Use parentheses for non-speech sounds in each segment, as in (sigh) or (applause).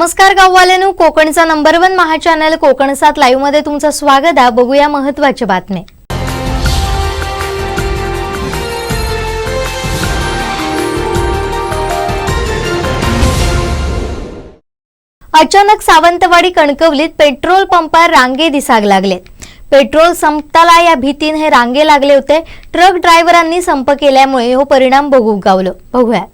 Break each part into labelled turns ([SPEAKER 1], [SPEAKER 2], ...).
[SPEAKER 1] नमस्कार गाववाल्यानो कोकणचा number one Maha channel Konkan सात लाईव्हमध्ये तुमचं स्वागत आहे. बघूया महत्त्वाच्या बातम्या. अचानक सावंतवाडी कणकवलीत पेट्रोल पंपावर रांगे दिसाग लागले. पेट्रोल संपताला या भीतीने हे रांगे लागले होते. ट्रक ड्रायव्हरांनी संप केल्यामुळे हो परिणाम बघू गावलं. बघूया.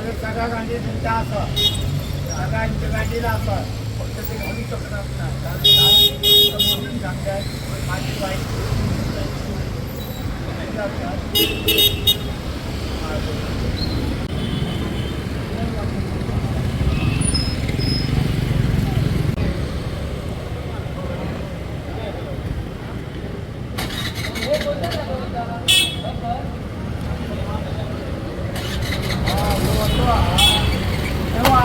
[SPEAKER 2] अरे सगळ्या गांधी तुमच्या असं. सगळ्यांच्या गाडीला असं. फक्त ते घालू शकणार नाही. कारण ते मोठी माझी वाईट तेव्हा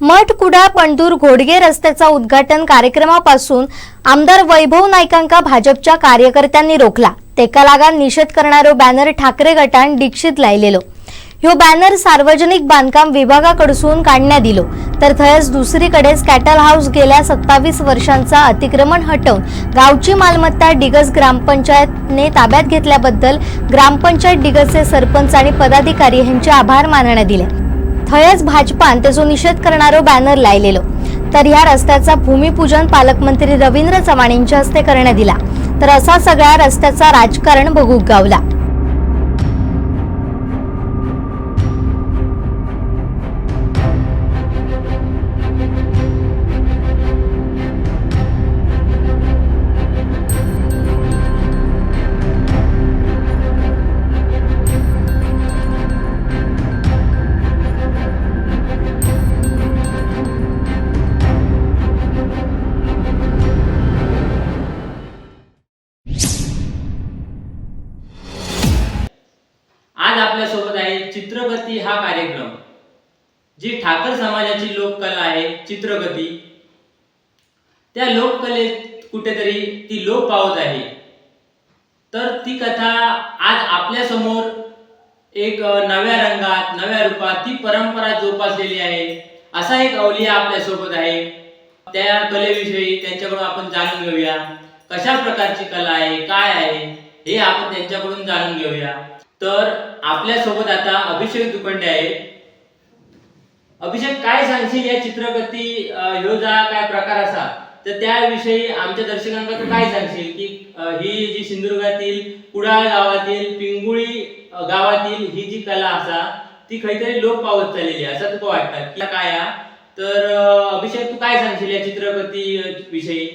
[SPEAKER 1] मठ कुडाळ पंढूर घोडगे रस्त्याचा उद्घाटन कार्यक्रमापासून आमदार वैभव नाईकांका भाजपच्या कार्यकर्त्यांनी रोखला. तेका लागा निषेध करणारो बॅनर ठाकरे गटान दीक्षित लायलेलो. ह्यो बॅनर सार्वजनिक बांधकाम विभागाकडसून काढण्यात दिलो. तर थयच दुसरीकडेच कॅटल हाऊस गेल्या सत्तावीस वर्षांचा अतिक्रमण हटवून गावची मालमत्ता डिगस ग्रामपंचायतने ताब्यात घेतल्याबद्दल ग्रामपंचायत डिगसचे सरपंच आणि पदाधिकारी यांचे आभार मानण्यात दिले. थंयच भाजपान तेचो निषेध करणारो बॅनर लायलेलो. तर ह्या रस्त्याचा भूमिपूजन पालकमंत्री रवींद्र चव्हाण यांच्या हस्ते करण्यात दिला. तर असा सगळ्या रस्त्याचा राजकारण बघूक गावला.
[SPEAKER 3] चित्रगती हा कार्यक्रम जी ठाकर समाजाची लोककला आहे चित्रगती त्या लोककलेत कुठेतरी ती लोप पावत आहे. तर ती कथा आज आपल्यासमोर एक नव्या रंगात नव्या रूपात ती परंपरा जोपासलेली आहे असा एक अवलिया आपल्यासोबत आहे. त्या कलेविषयी त्यांच्याकडून आपण जाणून घेऊया कशा प्रकारची कला आहे काय आहे हे आपण त्यांच्याकडून जाणून घेऊया. तर आपल्यासोबत आता अभिषेक दुपंडे आहे अभिषेक काय सांगशील या चित्रपती ह्यो जा काय प्रकार असा? तर त्याविषयी आमच्या दर्शकांना तू काय सांगशील? की ही जी सिंधुदुर्गातील कुडाळ गावातील पिंगुळी गावातील ही जी कला असा ती खरी लोक पावत चाललेली असं तुका वाटतात की काय हा? तर अभिषेक तू काय सांगशील या चित्रपती विषयी?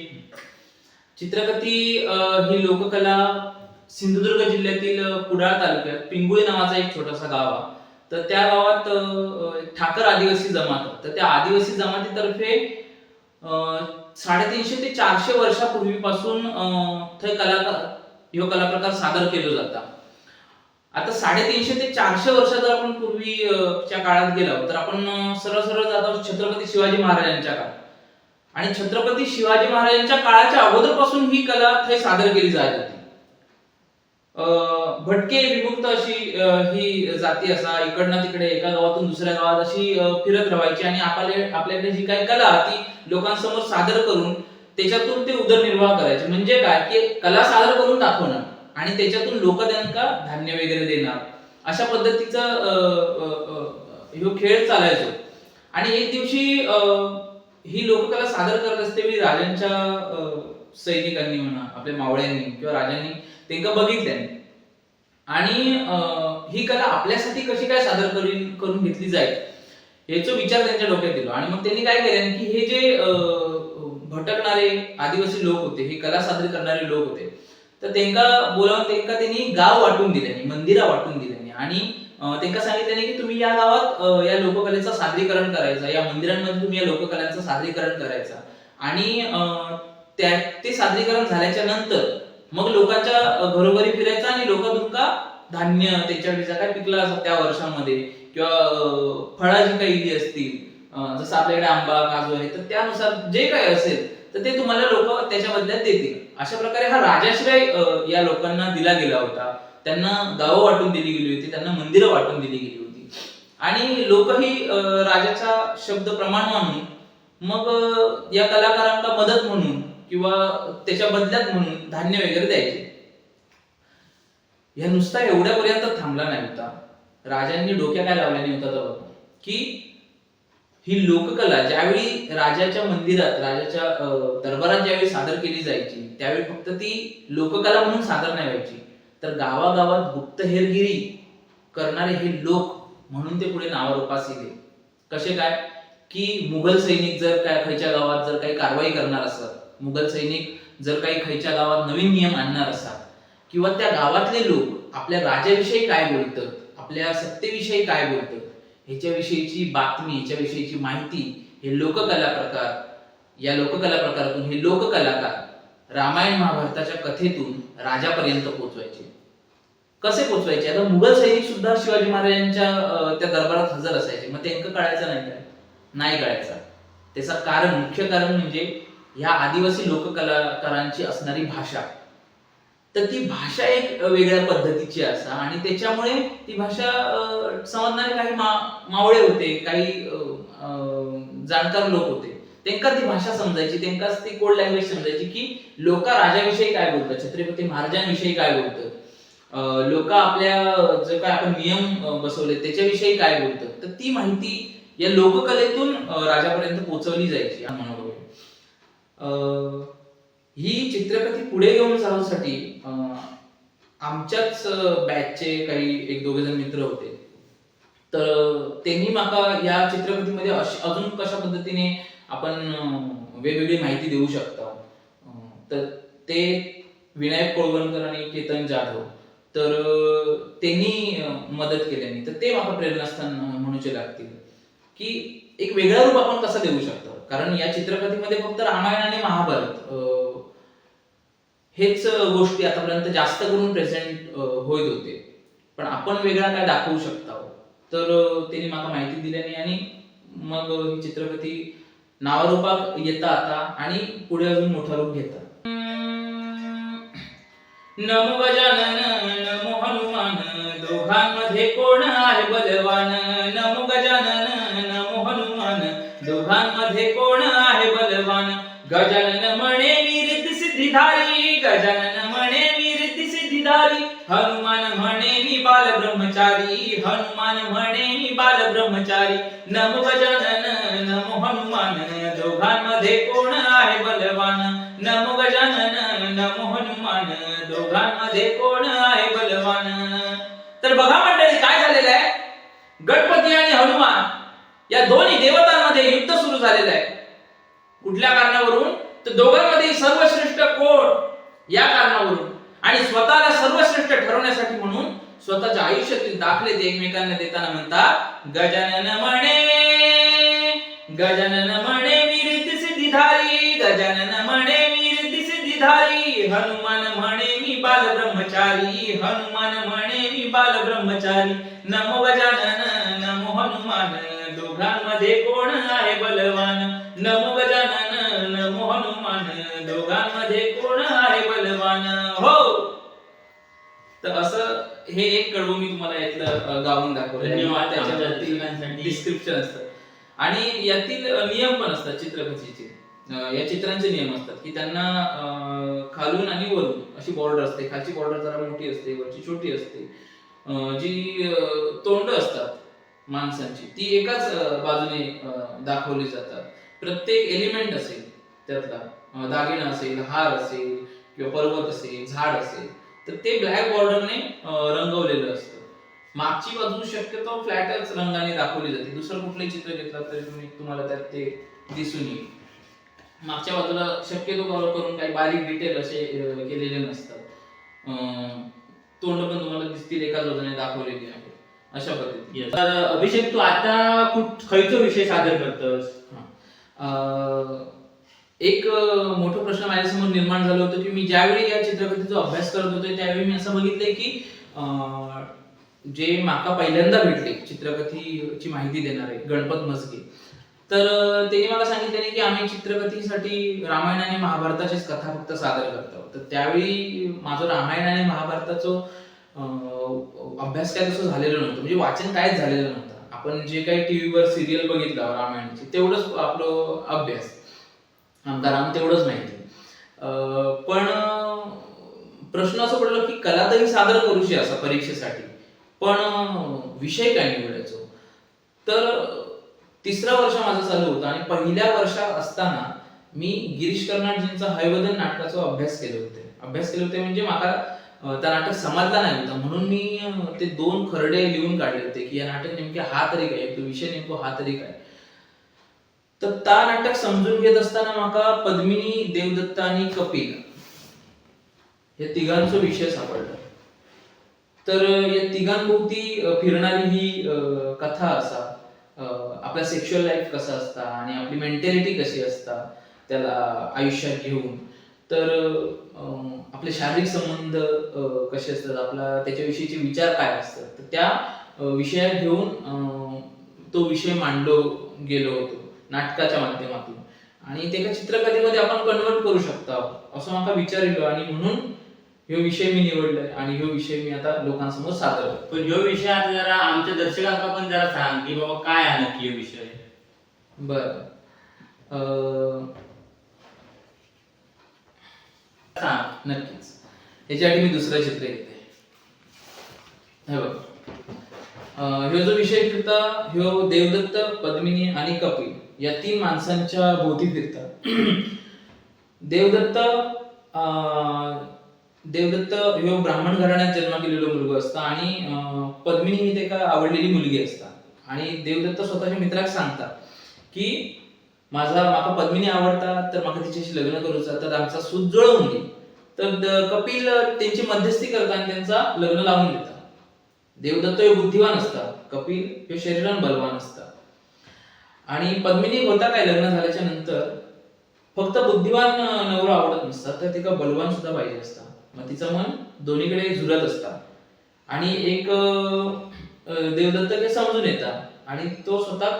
[SPEAKER 4] चित्रपती ही लोककला सिंधुदुर्ग जिल्ह्यातील कुडाळ तालुक्यात पिंगुळी नावाचा एक छोटासा गाव आहे. तर त्या गावात ठाकर आदिवासी जमात तर त्या आदिवासी जमातीतर्फे साडेतीनशे ते चारशे वर्षापूर्वीपासून थंय कला ह्यो कला प्रकार सादर केलो जाता. आता साडेतीनशे ते चारशे वर्ष जर आपण पूर्वीच्या काळात गेलो तर आपण सरळ सरळ जातो छत्रपती शिवाजी महाराजांच्या काळात. आणि छत्रपती शिवाजी महाराजांच्या काळाच्या अगोदरपासून ही कला थंय सादर केली जात होती. भटके विमुक्त अशी ही जाती असा इकडनं तिकडे एका गावातून दुसऱ्या गावात अशी फिरत राहायची आणि आपल्या आपल्याकडे जी काही कला ती लोकांसमोर सादर करून त्याच्यातून ते उदरनिर्वाह करायचे. म्हणजे काय? की कला सादर करून दाखवणं आणि त्याच्यातून लोक त्यांना धान्य वगैरे देणार अशा पद्धतीचा ह्यो खेळ चालायचो. आणि एक दिवशी ही लोककला सादर करत असतेवेळी राजांच्या सैनिकांनी म्हणा आपल्या मावळ्यांनी किंवा राजांनी त्यांना बघितल्याने. आणि ही कला आपल्यासाठी कशी काय सादर करून करून घेतली जाईल याचा विचार त्यांच्या डोक्यात दिला आणि मग त्यांनी काय केलं की हे जे भटकणारे आदिवासी लोक होते हे कला सादर करणारे लोक होते तर त्यांना बोलावून त्यांना त्यांनी गाव वाटून दिल्याने मंदिरा वाटून दिल्याने आणि त्यांना सांगितल्याने की तुम्ही या गावात या लोककलेचं सादरीकरण करायचं या मंदिरांमध्ये तुम्ही या लोककलांचं सादरीकरण करायचं. आणि त्या ते सादरीकरण झाल्याच्यानंतर मग लोकांच्या घरोघरी फिरायचं आणि लोक तुमका धान्य त्याच्या जे काय पिकला असं त्या वर्षामध्ये किंवा फळा जी काही इली असतील जसं आपल्याकडे आंबा काजू आहे तर त्यानुसार जे काही असेल तर ते तुम्हाला लोक त्याच्या बदल्यात देतील. अशा प्रकारे हा राजाश्रय या लोकांना दिला गेला होता. त्यांना गावं वाटून दिली गेली होती त्यांना मंदिरं वाटून दिली गेली होती. आणि लोकही राजाचा शब्द प्रमाण मानून मग या कलाकारांना मदत म्हणून किंवा त्याच्या बदल्यात म्हणून धान्य वगैरे द्यायचे. ह्या नुसता एवढ्यापर्यंत थांबला नाही होता. राजांनी डोक्या काय लावल्या नाही होता तेव्हा? की ही लोककला ज्यावेळी राजाच्या मंदिरात राजाच्या दरबारात ज्यावेळी सादर केली जायची त्यावेळी फक्त ती लोककला म्हणून सादर नाही व्हायची. तर गावागावात गुप्तहेरगिरी करणारे हे लोक म्हणून ते पुढे नावारूपास येते कसे काय? की मुघल सैनिक जर काय खायच्या गावात जर काही कारवाई करणार असत मुघल सैनिक जर काही खायच्या गावात नवीन नियम आणणार असा किंवा त्या गावातले लोक आपल्या राजाविषयी काय बोलतात आपल्या सत्तेविषयी काय बोलतात ह्याच्याविषयीची बातमी ह्याच्याविषयीची माहिती हे लोककला प्रकार या लोककला प्रकारातून हे लोककलाकार रामायण महाभारताच्या कथेतून राजापर्यंत पोहोचवायचे. कसे पोहोचवायचे? आता मुघल सैनिक सुद्धा शिवाजी महाराजांच्या त्या दरबारात हजर असायचे. मग त्यांना कळायचं नाही काय नाही कळायचा. त्याचं कारण मुख्य कारण म्हणजे ह्या आदिवासी लोककलाकारांची असणारी भाषा. तर ती भाषा एक वेगळ्या पद्धतीची असा आणि त्याच्यामुळे ती भाषा समजणारे काही मा- मावळे होते काही जाणकार लोक होते. त्यांका ती भाषा समजायची त्यांकाच ती कोड लँग्वेज समजायची की लोक राजाविषयी काय बोलतात छत्रपती महाराजांविषयी काय बोलतात लोक आपल्या जे काय आपण नियम बसवले त्याच्याविषयी काय बोलतात. तर ती माहिती या लोककलेतून राजापर्यंत पोहोचवली जायची हा म्हणावं ही चित्रकथी पुढे घेऊन जाण्यासाठी आमच्याच बॅचचे काही एक दोघे जण मित्र होते. तर त्यांनी माका या चित्रकथीमध्ये अश- अजून कशा पद्धतीने आपण वेगवेगळी माहिती देऊ शकता? तर ते विनायक कोळवणकर आणि केतन जाधव. तर त्यांनी मदत केल्याने तर ते माका प्रेरणास्थान म्हणूचे लागतील. की एक वेगळा रूप आपण कसा देऊ शकतो? कारण या चित्रपतीमध्ये फक्त रामायण आणि महाभारत हेच गोष्टी आतापर्यंत जास्त करून प्रेझेंट होत होते. पण आपण वेगळा काय दाखवू शकता हो? तर त्यांनी मला माहिती दिल्याने आणि मग ही चित्रकथी नावारूपात येता आता आणि पुढे अजून मोठा रूप घेता. नमो गजानन नमो हनुमान दोघांमध्ये कोण आहे बलवान? नमो गजानन दोघांमध्ये कोण आहे बलवान? गजानन म्हणे मी सिद्धिधारी गजानन म्हणे मी सिद्धिधारी हनुमान म्हणे मी बाल ब्रह्मचारी हनुमान म्हणे मी बाल ब्रह्मचारी नम गजानन नमो हनुमान दोघांमध्ये कोण आहे बलवान? नम गजानन नमो हनुमान दोघांमध्ये कोण आहे बलवान? तर बघा मंडळी काय झालेलं आहे? गणपती आणि हनुमान या दोन्ही देवतांमध्ये युद्ध सुरू झालेलं आहे. कुठल्या कारणावरून? तर दोघांमध्ये सर्वश्रेष्ठ कोण? या कारणावरून. आणि स्वतःला सर्वश्रेष्ठ ठरवण्यासाठी म्हणून स्वतःच्या आयुष्यातील दाखले ते एकमेकांना देताना म्हणतात गजानन म्हणे गजानन म्हणे मी सिद्धिधारी गजानन म्हणे मी सिद्धिधारी हनुमान म्हणे मी बाल ब्रह्मचारी हनुमान म्हणे मी बाल ब्रह्मचारी नम गजानन दोघांमध्ये कोण आहे बलवान? नमो गजानन नमो हनुमान. दोघांमध्ये कोण आहे बलवान? हो! तर असं हे एक कडवं मी तुम्हाला यातलं गाऊन दाखवलं.
[SPEAKER 3] धन्यवाद.
[SPEAKER 4] त्याच्यावरती. डिस्क्रिप्शन असतं. आणि यातील नियम पण असतात चित्रकथेचे. या चित्रांचे नियम असतात की त्यांना खालून आणि वरून अशी बॉर्डर असते. खालची बॉर्डर जरा मोठी असते वरची छोटी असते. जी तोंड असतात माणसांची. ती एकाच बाजूने दाखवली जातात. प्रत्येक एलिमेंट असेल त्यातला दागिना असेल हार असेल किंवा पर्वत असेल झाड असेल तर ते ब्लॅक बॉर्डरने रंगवलेलं असतं. मागची बाजू शक्यतो फ्लॅटच रंगाने दाखवली जाते. दुसरं कुठलंही चित्र घेतलं तरी तुम्ही तुम्हाला त्यात ते दिसून येईल. मागच्या बाजूला शक्यतो कव्हर करून काही बारीक डिटेल असे केलेले नसतात. तोंड पण तुम्हाला दिसतील एकाच बाजूने दाखवलेली आहे. अशा
[SPEAKER 3] Yes. तर अभिषेक तू आता कुठ खयचो विषय सादर करतोस?
[SPEAKER 4] अं, एक अं, मोठा प्रश्न माझ्यासमोर निर्माण झालं होतं की मी ज्यावेळी या चित्रकथेचा अभ्यास करत होते त्यावेळी मी असं बघितलंय की अं, जे माका पहिल्यांदा भेटले चित्रकथीची माहिती देणारे गणपत मस्के तर अं, त्यांनी मला सांगितलेले की आम्ही चित्रकथीसाठी रामायण आणि महाभारताचीच कथा फक्त सादर करतो तर त्यावेळी माझं रामायण आणि महाभारताचं अभ्यास काय तसं झालेलं नव्हतं. म्हणजे वाचन कायच झालेलं नव्हतं. आपण जे काही टीव्हीवर सिरियल बघितलं रामायणाची तेवढंच आपलं अभ्यास. आमदारांना तेवढंच माहिती. पण प्रश्न असं पडलं की कला तरी सादर करूशी असा परीक्षेसाठी. पण विषय काय निवडायचो? तर तिसरा वर्ष माझं चालू होतं आणि पहिल्या वर्षात असताना मी गिरीश कर्नाडजींचा हयवदन नाटकाचा अभ्यास केले होते. अभ्यास केले होते म्हणजे मला त्या नाटक समजला नाही. होता म्हणून मी ते दोन खरडे लिहून काढले होते की या नाटक नेमके हा तरी काय तो विषय नेमको हा तरी काय. तर ता नाटक समजून घेत असताना माका पद्मिनी देवदत्त आणि कपिल या तिघांचो विषय सापडला. तर या तिघांभोवती फिरणारी ही कथा असा आपला सेक्शुअल लाईफ कसा असता आणि आपली मेंटॅलिटी कशी असता त्याला आयुष्यात घेऊन तर आपले शारीरिक संबंध कसे असतात? आपला त्याच्याविषयीचे विचार काय असतात? तर त्या विषयात घेऊन तो विषय मांडलो गेलो होतो नाटकाच्या माध्यमातून. आणि ते एका चित्रकथेमध्ये आपण कन्वर्ट करू शकता. असं मला विचार येलो आणि म्हणून ह्यो विषय मी निवडलाय आणि ह्यो विषय मी आता लोकांसमोर सादर करतो
[SPEAKER 3] पण ह्यो विषय आता जरा आमच्या दर्शकांका पण जरा सांग की बाबा काय आहे नक्की विषय?
[SPEAKER 4] बर.
[SPEAKER 3] हा
[SPEAKER 4] नक्कीच. याच्यासाठी मी दुसरं चित्र घेते. हे बघ. ह्यो जो विषय फिरता ह्यो देवदत्त पद्मिनी आणि कपिल या तीन माणसांच्या भोवती फिरता. (clears throat) देवदत्त अं, देवदत्त ह्यो ब्राह्मण घराण्यात जन्म केलेलो मुलगो असता आणि पद्मिनी ही तेका आवडलेली मुलगी असता. आणि देवदत्त स्वतःच्या मित्राक सांगता की माझा माका पद्मिनी आवडता तर माका तिच्याशी लग्न करूचा तर आमचा सूत जुळवून घे. तर द- कपिल त्यांची मध्यस्थी करता आणि त्यांचा लग्न लावून देता. देवदत्त हे बुद्धिवान असता कपिल हे शरीरान बलवान असता आणि पद्मिनी होता काय लग्न झाल्याच्यानंतर फक्त बुद्धिवान नवरा आवडत नसता तर तिका बलवान सुद्धा पाहिजे असता मग तिचं मन दोन्हीकडे झुरत असता. आणि एक देवदत्त हे समजून येता. आणि तो स्वतः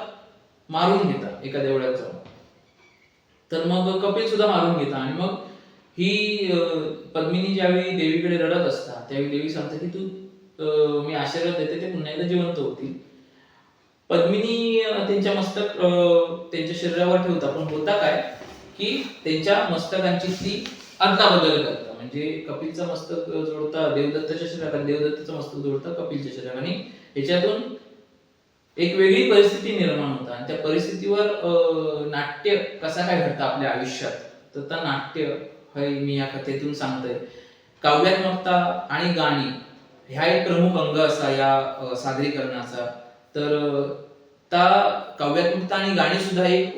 [SPEAKER 4] मारून घेता एका देवळात जाऊन. तर मग कपिल सुद्धा मारून घेता. आणि मग ही पद्मिनी ज्यावेळी देवीकडे रडत असता त्यावेळी देवी सांगते की तू मी आशीर्वाद देते ते पुन्हा एकदा जिवंत होतील. पद्मिनी त्यांच्या मस्तक त्यांच्या शरीरावर ठेवता. पण होता काय? की त्यांच्या मस्तकांची ती अदलाबदल करता. म्हणजे कपिलचं मस्तक जोडता देवदत्ताच्या शरीरात देवदत्ताचं मस्तक जोडता कपिलच्या शरीरात. आणि ह्याच्यातून एक वेगळी परिस्थिती निर्माण होता. आणि त्या परिस्थितीवर नाट्य कसा काय घडतं आपल्या आयुष्यात? तर त्या नाट्य हे मी या कथेतून सांगतोय. काव्यात्मकता आणि गाणी ह्या एक प्रमुख अंग असा या सादरीकरणाचा. तर त्या काव्यात्मकता आणि गाणी सुद्धा एक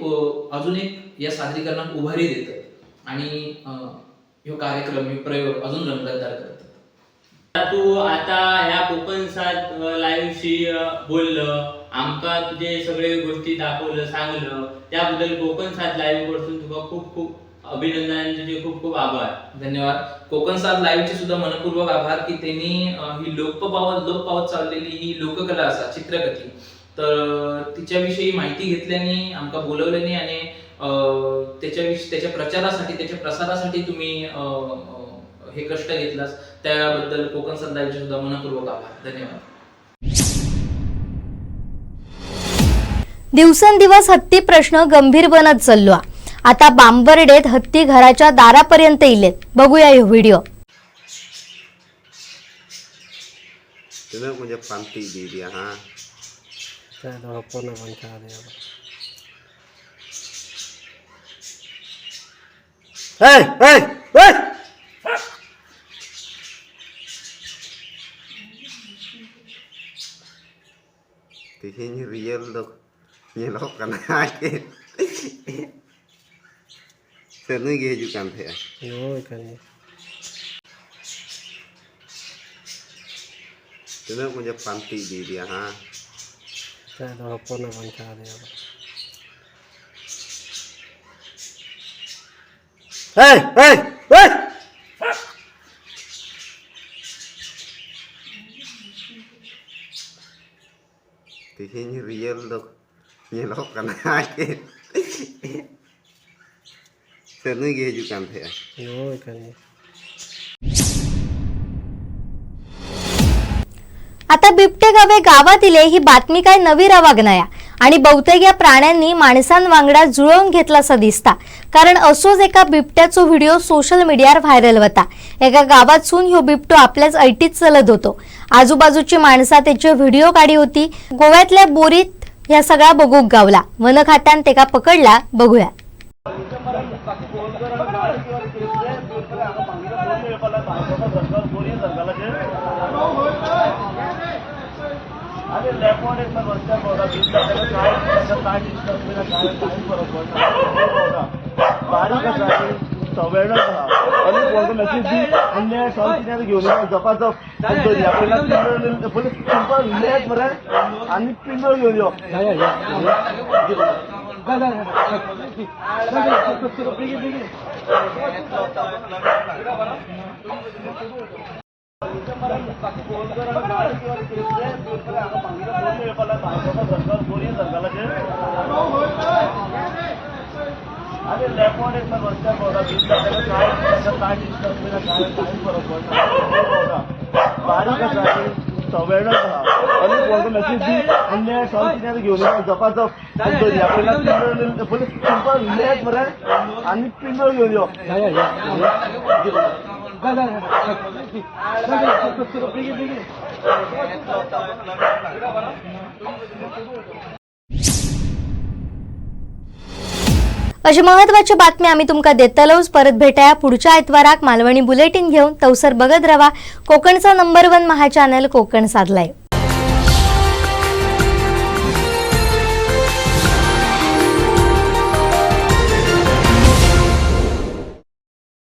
[SPEAKER 4] अजून एक या सादरीकरणात उभारी देत. आणि ह्यो कार्यक्रम हे प्रयोग अजून रंगतदार करतात.
[SPEAKER 3] तू आता ह्या कोकण सात लाईव्हशी बोललं. आमका तुझे सगळे गोष्टी दाखवलं सांगलं त्याबद्दल कोकण सात लाईव्ह कडसून तुका खूप खूप अभिनंदन आणि तुझे खूप खूप आभार.
[SPEAKER 4] धन्यवाद. कोकण सात लाईव्हचे सुद्धा मनपूर्वक आभार की त्यांनी ही लोक पावत लोक पावत चाललेली ही लोककला असा चित्रकथी. तर तिच्याविषयी माहिती घेतल्याने आमका बोलवल्याने आणि त्याच्याविषयी त्याच्या प्रचारासाठी त्याच्या प्रसारासाठी तुम्ही हे कष्ट घेतलास त्याबद्दल कोकण सात सुद्धा मनपूर्वक आभार. धन्यवाद.
[SPEAKER 1] दिवसेंदिवस हत्ती प्रश्न गंभीर बनत चाललोय. आता बांबर्डेत हत्ती घराच्या दारापर्यंत येलेत बघूया हा व्हिडिओ.
[SPEAKER 5] ते हे? रियल
[SPEAKER 6] लोक ಎಲೋಕನ ಹಾಕಿ
[SPEAKER 5] ಸಣ್ಣಗೆ ಹೇಜುಕಂತ ಅಯ್ಯೋ ಕಣೆ ಇದು ಕೊಂಚ
[SPEAKER 6] ಪಂತಿ ಇದೆಯಾ ಹಾ ಅದು ಅಪ್ಪನ ಬಂಚಾದೆ
[SPEAKER 5] ಏಯ್ ಏಯ್ ಏಯ್ Thì hình real được Nyelok kan aja. Sana gijukan teh.
[SPEAKER 6] Yo ikan ni.
[SPEAKER 1] आता बिबटे गावे गावात इले ही बातमी काय नवी रवागनाया आणि बहुतेक या प्राण्यांनी माणसांवांगडा जुळवून घेतलासा दिसता कारण असोच एका बिबट्याचो व्हिडिओ सोशल मीडियावर व्हायरल होता एका गावातसून ह्यो बिबटो आपल्याच ऐटीत चलत होतो आजूबाजूची माणसा त्याची व्हिडिओ काढी होती गोव्यातल्या बोरीत ह्या सगळा बघूक गावला. वन खात्यान तेका पकडला बघूया.
[SPEAKER 2] आणि लेपॉड एक तर रस्त्यार भोवता दिसता तेका कांय ताका कांय डिस्टर्ब बिना कांय कांय फरक पडना बारीक आसा आनी सवेळच आहा आनी कोणतो मेसेज दी आनी नेट सॉल कितें घेवन येता जपाजप दर्या पयला पिंजर पयली सिंपल नेट मरे आनी पिंजर घेवन यो आणि लेपॉड एक तर रस्त्यार भोवता दिसता तेका कांय ताका कांय डिस्टर्ब बिना कांय कांय फरक पडना बारीक आसा आनी सवेळच आहा आनी कोणतो मेसेज दी आनी नेट सॉल कितें घेवन येता जपाजप दर्या पयला पिंजर पयली सिंपल नेट मरे आनी पिंजर घेवन यो
[SPEAKER 1] अशी महत्वाची बातमी आम्ही तुमका देतलोच. परत भेटाया पुढच्या आयतवाराक मालवणी बुलेटिन घेऊन तवसर बघत रवा कोकणचा number one Maha channel Konkan साधलाय.